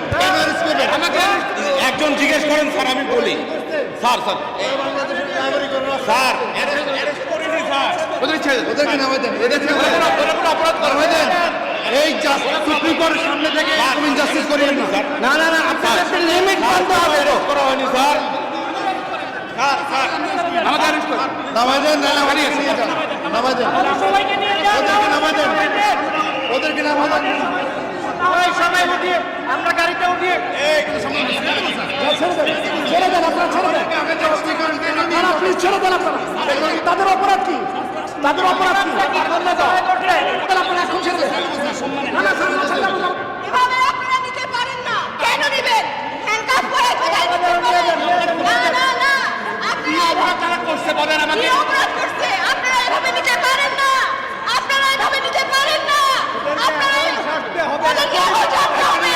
করবেন? কেন অ্যারেস্ট করবেন আমাকে একজন জিজ্ঞেস করেন স্যার আমি বলি। Sir sir. স্যার এই সুপ্রিম কোর্টের সামনে থেকে তুমি জাস্টিস করিয়েন না। না না আপনার একটা লিমিট মানতে হবে করা হয়নি স্যার। Sir sir. আমাকে অ্যারেস্ট করুন। নামাই দেন না নামাই দেন নিয়ে দেন। ওদেরকে নামাই দেন। ওদেরকে নামাই দেন। উঠিয়ে আমরা গাড়িতে উঠিয়ে। ছেড়ে দেন আপনারা ছেড়ে দেন। না প্লিজ ছেড়ে দেন আপনারা তাদের অপরাধ কি? তাদের অপরাধ কি? আপনারা এখন ছেড়ে দেন। না না ছেড়ে দেন, ছেড়ে দেন, ছেড়ে দেন। এভাবে আপনারা নিতে পারেন না। কেন নেবেন? হ্যান্ডকাফ করে কোথায় না না না। আপনারা অপরাধ তারা করছে বলেন আমাকে অপরাধ করছে আপনারা এভাবে নিতে পারেন না আপনারা এভাবে নিতে পারেন না আপনারা ওদেরকে এখন ছাড়তে হবে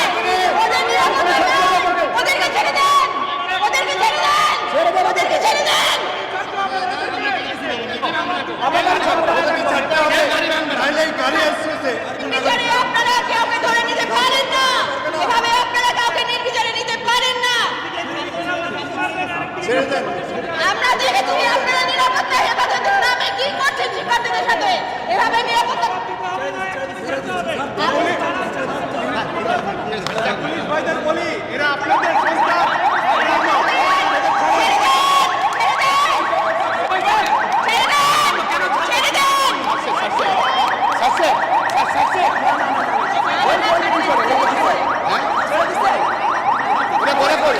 ওদের নিরাপত্তা দেন ওদেরকে ছেড়ে দেন ওদেরকে ছেড়ে দেন ওদেরকে ছেড়ে দেন তাহলে এই গাড়ি আসছে নির্বিচারে আপনারা কাউকে ধরে নিতে পারেন না এভাবে আপনারা কাউকে নির্বিচারে নিতে পারেন না ছেড়ে দেন আমরা দেখেছি আপনারা নিরাপত্তা হেফাজতের নামে কি করছেন শিক্ষার্থীদের সাথে এভাবে নিরাপত্তা ছেড়ে দেন ওটা পরে পড়ে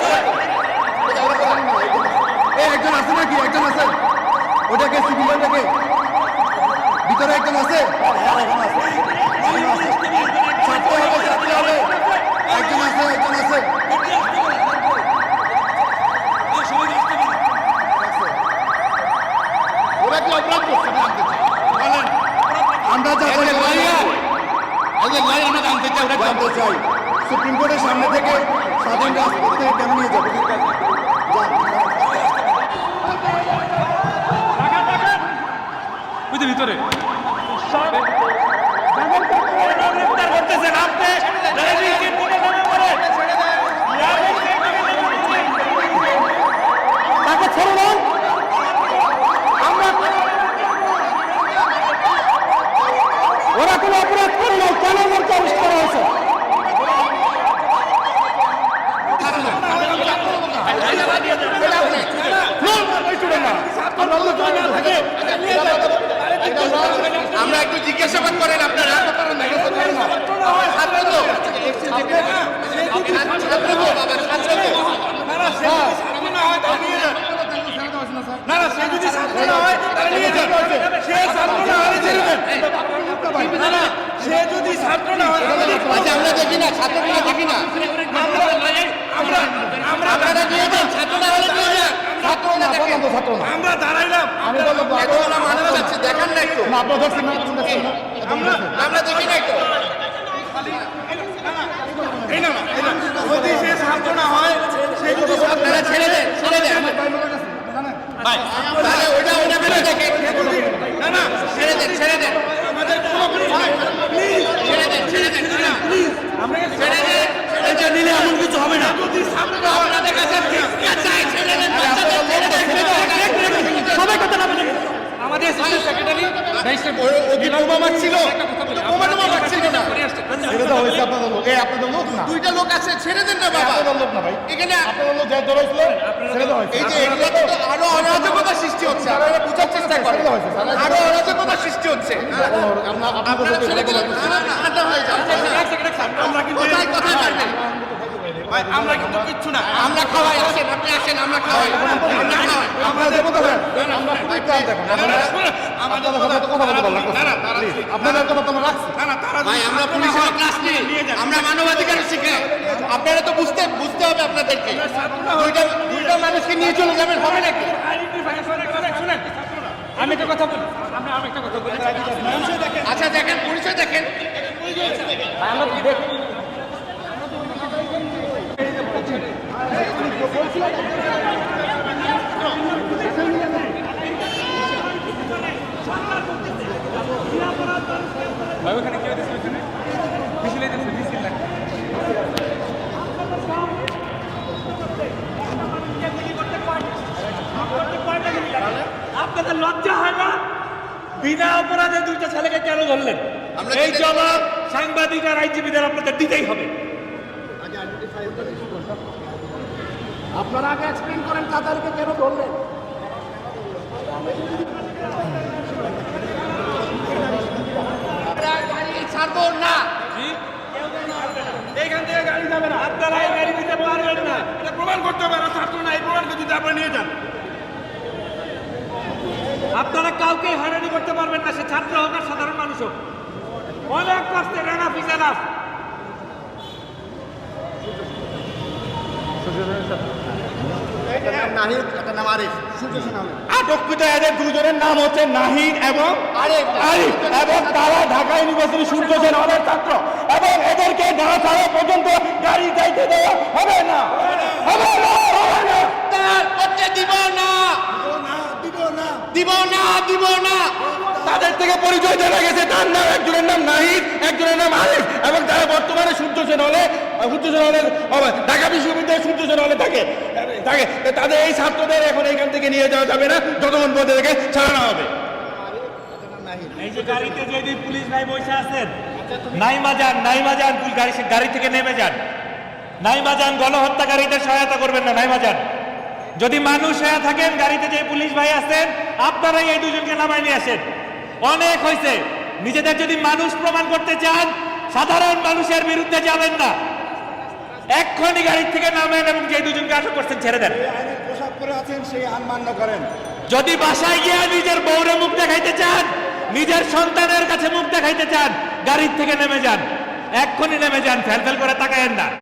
এই একজন আছে নাকি একজন আছে সিভিলিয়ানটাকে ভিতরে একজন আছে। ছাড়তে হবে ছাড়তে হবে। একজন আছে একজন আছে। আমরা যা লাইয়ার আমরা জানতে চাই সুপ্রিম কোর্টের সামনে থেকে স্বাধীন থেকে কেন নিয়ে যাবে? যান ভিতরে। তাকে ছেড়ে দেন। আমরা ওরা কোনো অপরাধ করে নাই কেন ওদেরকে অ্যারেস্ট করা হয়েছে? আমরা একটু জিজ্ঞাসাবাদ করেন আপনারা। না না সে যদি ছাত্র না হয় তাহলে নিয়ে যান সে ছাত্র না হলে ছেড়ে দেন না না সে যদি ছাত্র না হয় আচ্ছা আমরা দেখি না ছাত্রগুলো দেখি না। আমরা আমরা আমরা আপনারা নিয়ে যান ছাত্র না হলে নিয়ে যান ছাত্র না দেখেন আমরা দাঁড়াইলাম এতগুলো মানুষ আছে দেখান না একটু না আপনার ধরছেন না আমরা আমরা দেখি না একটু এই না এই না যদি সে ছাত্র না হয় সে যদি আপনারা ছেড়ে দেন ছেড়ে দেন ভাই তাহলে ওটা ওটা ফেলে দেখেন না না ছেড়ে দেন ছেড়ে দেন আমাদের কোনো প্লিজ ছেড়ে দেন ছেড়ে দেন না প্লিজ আমরা ছেড়ে দেন এটা নিলে এমন কিছু হবে না যদি ছাত্র না হয় আপনাদের কাছে চাই ছেড়ে দেন বাচ্চাদের ছেড়ে দেন সবাই কথা না বলে আমাদের সেক্রেটারি ও কি বোমা মারছিল বোমা টোমা মারছিল না ছেড়ে আপনাদের লোক এই আপনাদের লোক না দুইটা লোক আছে ছেড়ে দেন না বাবা আপনাদের লোক না ভাই এখানে আপনাদের লোক যা ধরা হয়েছিল ছেড়ে দেওয়া হয়েছে এই যে এগুলোতে তো আরও অরাজকতা সৃষ্টি হচ্ছে আপনারা বোঝার চেষ্টা করেন আরও অরাজকতা সৃষ্টি হচ্ছে আপনারা ছেড়ে দিলেন না, না, না, আড্ডা আমরা কিন্তু কোথায় কোথায় পারবেন ভাই, আমরা কিন্তু কিচ্ছু না। আমরা খাওয়াই আসেন আপনি আসেন আমরা খাওয়াই আমরা আমরা আমরা দেখেন আমাদের আপনাদের তো কথা বলতে না না তারা আপনাদের কথা তো আমরা রাখছি। না না তারা ভাই আমরা পুলিশের ক্লাস নিই আমরা মানবাধিকার শিখাই আপনারা তো বুঝতে বুঝতে হবে আপনাদেরকে। দুইটা দুইটা মানুষকে নিয়ে চলে যাবেন হবে নাকি? শুনেন আমি একটা কথা বলি আমরা আমি একটা কথা বলি। আচ্ছা দেখেন পরিচয় দেখেন। ভাই ওখানে কি হয়েছে পিছনে মিছিল হয়েছে মিছিল লাগছে আপনাদের লজ্জা হয় না? বিনা অপরাধে দুইটা ছেলেকে কেন ধরলেন? এই জবাব সাংবাদিক আর আইনজীবীদের আপনাদের দিতেই হবে। আপনারা আগে এক্সপ্লেন করেন তাদেরকে কেন ধরলেন। ছাড়বো না। এইখান থেকে গাড়ি যাবে না। আপনারা এই গাড়ি দিতে পারবেন না। এটা প্রমাণ করতে হবে না ছাত্র না এই প্রমাণকে যদি আপনি নিয়ে যান। আপনারা কাউকে হয়রানি করতে পারবেন না সে ছাত্র হোক আর সাধারণ মানুষ হোক। অনেক কষ্টে রানা ফিসালাফ দুজনের নাম হচ্ছে নাহিদ এবং আরে আরিফ এবং তারা ঢাকা ইউনিভার্সিটি সূর্য সেন হলের ছাত্র। এবং এদেরকে না ছাড়া পর্যন্ত গাড়ি যাইতে দেওয়া হবে না। হবে না হবে না দিব না। দিব না দিব না। তাদের থেকে পরিচয় জানা গেছে। তার নাম একজনের নাম নাহিদ, একজনের নাম আরিফ এবং তারা বর্তমানে সূর্য সেন হলে, সূর্য সেন হলে ঢাকা বিশ্ববিদ্যালয়ে সূর্য সেন হলে থাকে। থাকে। তাদের এই ছাত্রদের এখন এখান থেকে নিয়ে যাওয়া যাবে না। যতক্ষণ পর্যন্ত থেকে ছাড়ানো হবে। এই যে গাড়িতে পুলিশ ভাই বসে যান যান গাড়ি থেকে নেমে যান। যান সহায়তা করবেন না যান। যদি মানুষ হয়ে থাকেন গাড়িতে পুলিশ ভাই আপনারাই এই দুজনকে নামায় নিয়ে আসেন। অনেক হয়েছে। নিজেদের যদি মানুষ প্রমাণ করতে চান সাধারণ মানুষের বিরুদ্ধে যাবেন না। এক্ষুনি গাড়ি থেকে নামেন এবং যে দুজনকে আটক করছেন ছেড়ে দেন। পোশাক পরে আছেন সেই আইন মান্য করেন। যদি বাসায় গিয়ে নিজের বউরে মুখ দেখাইতে চান নিজের সন্তানের কাছে মুখ দেখাইতে চান গাড়ির থেকে নেমে যান। এক্ষুনি নেমে যান ফেল ফেল করে তাকায়েন না।